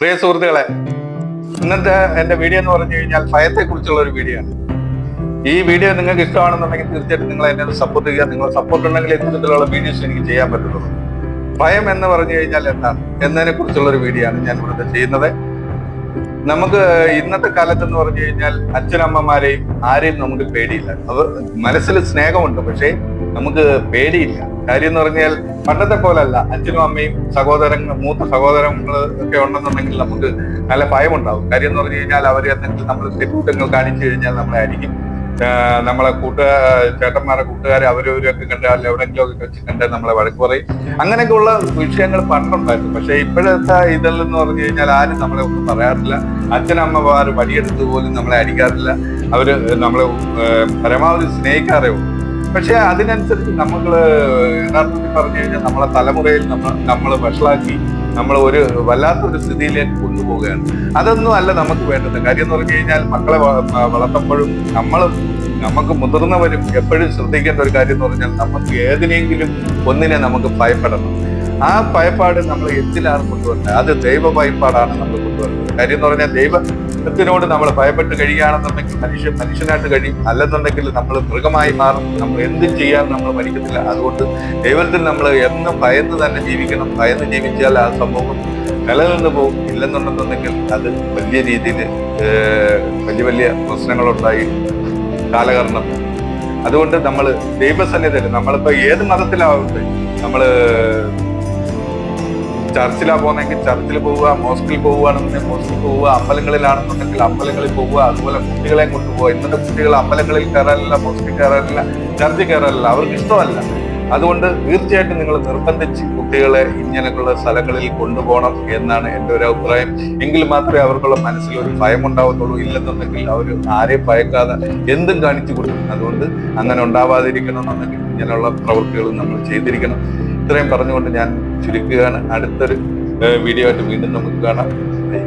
പ്രിയ സുഹൃത്തുക്കളെ ഇന്നത്തെ എന്റെ വീഡിയോ എന്ന് പറഞ്ഞു കഴിഞ്ഞാൽ ഭയത്തെ കുറിച്ചുള്ള ഒരു വീഡിയോ ആണ്. ഈ വീഡിയോ നിങ്ങൾക്ക് ഇഷ്ടമാണെന്നുണ്ടെങ്കിൽ തീർച്ചയായിട്ടും നിങ്ങൾ എന്നെ സപ്പോർട്ട് ചെയ്യുക. നിങ്ങൾ സപ്പോർട്ട് ഉണ്ടെങ്കിൽ ഇത്തരത്തിലുള്ള വീഡിയോസ് എനിക്ക് ചെയ്യാൻ പറ്റുള്ളൂ ഭയം എന്ന് പറഞ്ഞു കഴിഞ്ഞാൽ എന്താണ്? എന്നതിനെ കുറിച്ചുള്ള ഒരു വീഡിയോ ആണ് ഞാൻ ഇവിടുത്തെ ചെയ്യുന്നത്. നമുക്ക് ഇന്നത്തെ കാലത്ത് എന്ന് പറഞ്ഞു കഴിഞ്ഞാൽ അച്ഛനമ്മമാരെയും ആരെയും നമുക്ക് പേടിയില്ല. അവർ മനസ്സിൽ സ്നേഹമുണ്ട് പക്ഷേ നമുക്ക് പേടിയില്ല. കാര്യം എന്ന് പറഞ്ഞാൽ പണ്ടത്തെ പോലല്ല. അച്ഛനും അമ്മയും സഹോദരങ്ങൾ മൂത്ത സഹോദരങ്ങൾ ഒക്കെ ഉണ്ടെന്നുണ്ടെങ്കിൽ നമുക്ക് നല്ല ഭയമുണ്ടാവും. കാര്യം എന്ന് പറഞ്ഞു കഴിഞ്ഞാൽ അവരെ എന്തെങ്കിലും നമ്മൾ തെറ്റുകുറ്റങ്ങൾ കാണിച്ചു കഴിഞ്ഞാൽ നമ്മളെ അടിക്കും. നമ്മളെ കൂട്ട ചേട്ടന്മാരെ കൂട്ടുകാരെ അവരവരൊക്കെ കണ്ടാൽ എവിടെയെങ്കിലും ഒക്കെ വെച്ച് കണ്ട് നമ്മളെ വഴക്ക് പറയും. അങ്ങനെയൊക്കെയുള്ള വിഷയങ്ങൾ പണ്ടുണ്ടായിരുന്നു. പക്ഷെ ഇപ്പോഴത്തെ ഇതെന്ന് പറഞ്ഞു കഴിഞ്ഞാൽ ആരും നമ്മളെ ഒന്നും പറയാറില്ല. അച്ഛനമ്മമാർ വടിയെടുത്ത് പോലും നമ്മളെ അടിക്കാറില്ല. അവർ നമ്മളെ പരമാവധി സ്നേഹിക്കാറേ ഉള്ളൂ. പക്ഷെ അതിനനുസരിച്ച് നമ്മൾ യഥാർത്ഥത്തിൽ പറഞ്ഞു കഴിഞ്ഞാൽ നമ്മളെ തലമുറയിൽ നമ്മൾ നമ്മൾ വഷളാക്കി നമ്മൾ ഒരു വല്ലാത്തൊരു സ്ഥിതിയിലേക്ക് കൊണ്ടുപോവുകയാണ്. അതൊന്നും അല്ല നമുക്ക് വേണ്ടത്. കാര്യം എന്ന് പറഞ്ഞു കഴിഞ്ഞാൽ മക്കളെ വളർത്തുമ്പോഴും നമ്മളും നമുക്ക് മുതിർന്നവരും എപ്പോഴും ശ്രദ്ധിക്കേണ്ട ഒരു കാര്യം എന്ന് പറഞ്ഞാൽ നമുക്ക് ഏതിനെങ്കിലും ഒന്നിനെ നമുക്ക് ഭയപ്പെടണം. ആ ഭയപ്പാട് നമ്മൾ എന്തിനാണ് കൊണ്ടുവരുന്നത്? അത് ദൈവ ഭയപ്പാടാണ് നമ്മൾ കൊണ്ടുവരുന്നത്. കാര്യം എന്ന് പറഞ്ഞാൽ ദൈവത്തിനോട് നമ്മൾ ഭയപ്പെട്ട് കഴിയുകയാണെന്നുണ്ടെങ്കിൽ മനുഷ്യൻ മനുഷ്യനായിട്ട് കഴിയും. അല്ലെന്നുണ്ടെങ്കിൽ നമ്മൾ മൃഗമായി മാറും. നമ്മൾ എന്തും ചെയ്യാൻ നമ്മൾ മരിക്കത്തില്ല അതുകൊണ്ട് ദൈവത്തിൽ നമ്മൾ എന്നും ഭയന്ന് തന്നെ ജീവിക്കണം. ഭയന്ന് ജീവിച്ചാൽ ആ സമൂഹം നിലനിന്ന് പോകും. ഇല്ലെന്നുണ്ടെന്നുണ്ടെങ്കിൽ അത് വലിയ രീതിയിൽ വലിയ വലിയ പ്രശ്നങ്ങളുണ്ടായി കാലകരണം അതുകൊണ്ട് നമ്മൾ ദൈവസന്നിധിയിൽ നമ്മളിപ്പോൾ ഏത് മതത്തിലാവട്ടെ നമ്മൾ ചർച്ചിലാ പോകുന്നെങ്കിൽ ചർച്ചിൽ പോവുക മോസ്കിൽ പോവുകയാണെന്നുണ്ടെങ്കിൽ മോസ്കിൽ പോവുക അമ്പലങ്ങളിലാണെന്നുണ്ടെങ്കിൽ അമ്പലങ്ങളിൽ പോവുക അതുപോലെ കുട്ടികളെ കൊണ്ടുപോവുക. ഇന്നത്തെ കുട്ടികൾ അമ്പലങ്ങളിൽ കയറാനില്ല മോസ്കിൽ കയറാനില്ല ചർച്ചിൽ കയറാനില്ല അവർക്ക് ഇഷ്ടമല്ല. അതുകൊണ്ട് തീർച്ചയായിട്ടും നിങ്ങൾ നിർബന്ധിച്ച് കുട്ടികളെ ഇങ്ങനെയുള്ള സ്ഥലങ്ങളിൽ കൊണ്ടുപോകണം എന്നാണ് എന്റെ ഒരു അഭിപ്രായം. എങ്കിൽ മാത്രമേ അവർക്കുള്ള മനസ്സിൽ ഒരു ഭയം ഉണ്ടാവത്തുള്ളൂ ഇല്ലെന്നുണ്ടെങ്കിൽ അവർ ആരെയും ഭയക്കാതെ എന്തും കാണിച്ചു കൊടുക്കും. അതുകൊണ്ട് അങ്ങനെ ഉണ്ടാവാതിരിക്കണം എന്നുണ്ടെങ്കിൽ ഇങ്ങനെയുള്ള പ്രവൃത്തികൾ നമ്മൾ ചെയ്തിരിക്കണം. ഇത്രയും പറഞ്ഞുകൊണ്ട് ഞാൻ ചുരുക്കുകയാണ് അടുത്തൊരു വീഡിയോ ആയിട്ട് വീണ്ടും നമുക്ക് കാണാം.